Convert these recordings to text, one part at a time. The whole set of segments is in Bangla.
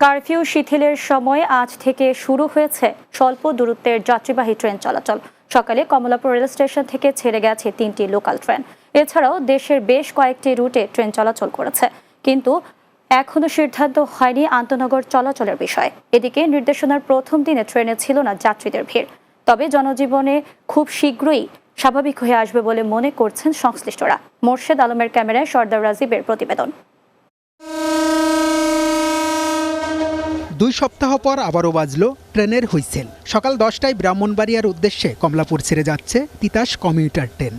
কারফিউ শিথিলের সময় আজ থেকে শুরু হয়েছে স্বল্প দূরত্বের যাত্রীবাহী ট্রেন চলাচল। সকালে কমলাপুর রেল স্টেশন থেকে ছেড়ে গেছে তিনটি লোকাল ট্রেন। এছাড়াও দেশের বেশ কয়েকটি রুটে ট্রেন চলাচল করেছে। কিন্তু এখনও সিদ্ধান্ত হয়নি আন্তনগর চলাচলের বিষয়। এদিকে নির্দেশনার প্রথম দিনে ট্রেনে ছিল না যাত্রীদের ভিড়। তবে জনজীবনে খুব শীঘ্রই স্বাভাবিক হয়ে আসবে বলে মনে করছেন সংশ্লিষ্টরা। মোর্শেদ আলমের ক্যামেরায় সর্দার রাজীবের প্রতিবেদন। দুই সপ্তাহ পর আবারও বাজল ট্রেনের হুইসেল। সকাল দশটায় ব্রাহ্মণবাড়িয়ার উদ্দেশ্যে কমলাপুর ছেড়ে যাচ্ছে তিতাস কমিউটার ট্রেন।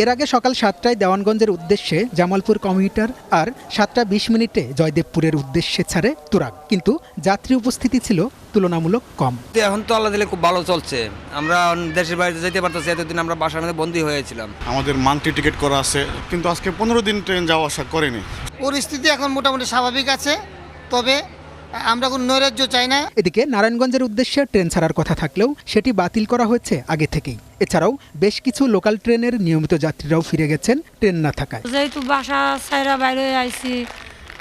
এর আগে সকাল সাতটায় দেওয়ানগঞ্জের উদ্দেশ্যে জামালপুর কমিউটার আর সাতটা বিশ মিনিটে জয়দেবপুরের উদ্দেশ্যে ছাড়ে তুরাগ। কিন্তু যাত্রী উপস্থিতি ছিল তুলনামূলক কম। এখন তো আল্লাহ দিলে খুব ভালো চলছে। আমরা দেশের বাড়িতে যেতে পারতেছি এতদিন আমরা বাসার মধ্যে বন্দী হয়েছিলাম। আমাদের মান্থলি টিকিট করা আছে কিন্তু আজকে পনেরো দিন ট্রেন যাওয়া আসা করেনি। পরিস্থিতি এখন মোটামুটি স্বাভাবিক আছে তবে আমরা কোনো নৈরাজ্য চাই না। এদিকে নারায়ণগঞ্জের উদ্দেশ্যে ট্রেন ছাড়ার কথা থাকলেও সেটি বাতিল করা হয়েছে আগে থেকেই। এছাড়াও বেশ কিছু লোকাল ট্রেনের নিয়মিত যাত্রীরাও ফিরে গেছেন ট্রেন না থাকায়। যেহেতু বাসা সাইরা বাইরে আইছি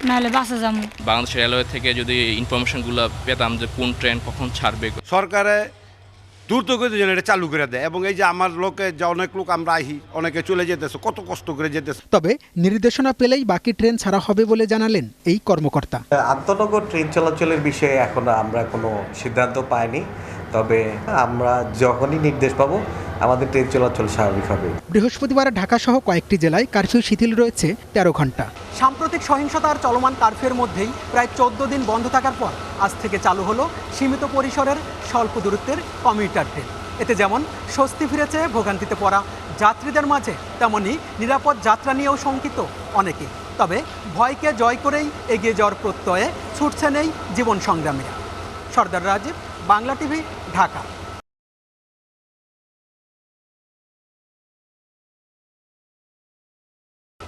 নাহলে বাসে যাব বাংলাদেশ রেলওয়ে থেকে যদি ইনফরমেশনগুলো পেতাম যে কোন ট্রেন কখন ছাড়বে। সরকারে দ্রুত করে যেন এটা চালু করে দেয়। এবং এই যে আমার লোকে যে অনেক লোক আমরা আহি অনেকে চলে যেতেছে কত কষ্ট করে যেতেছে। তবে নির্দেশনা পেলেই বাকি ট্রেন ছাড়া হবে বলে জানালেন এই কর্মকর্তা। আত্মনগর ট্রেন চলাচলের বিষয়ে এখনও আমরা কোনো সিদ্ধান্ত পাইনি। তবে আমরা যখনই নির্দেশ পাবো আমাদের ট্রেন চলাচল স্বাভাবিক হবে। বৃহস্পতিবার ঢাকাসহ কয়েকটি জেলায় কারফিউ শিথিল রয়েছে তেরো ঘণ্টা। সাম্প্রতিক সহিংসতার চলমান কারফিউর মধ্যেই প্রায় চোদ্দ দিন বন্ধ থাকার পর আজ থেকে চালু হলো সীমিত পরিসরের স্বল্প দূরত্বের কমিউটার ট্রেন। এতে যেমন স্বস্তি ফিরেছে ভোগান্তিতে পড়া যাত্রীদের মাঝে তেমনি নিরাপদ যাত্রা নিয়েও শঙ্কিত অনেকে। তবে ভয়কে জয় করেই এগিয়ে যাওয়ার প্রত্যয়ে ছুটছে নেই জীবন সংগ্রামীরা। সর্দার রাজীব বাংলা টিভি ঢাকা।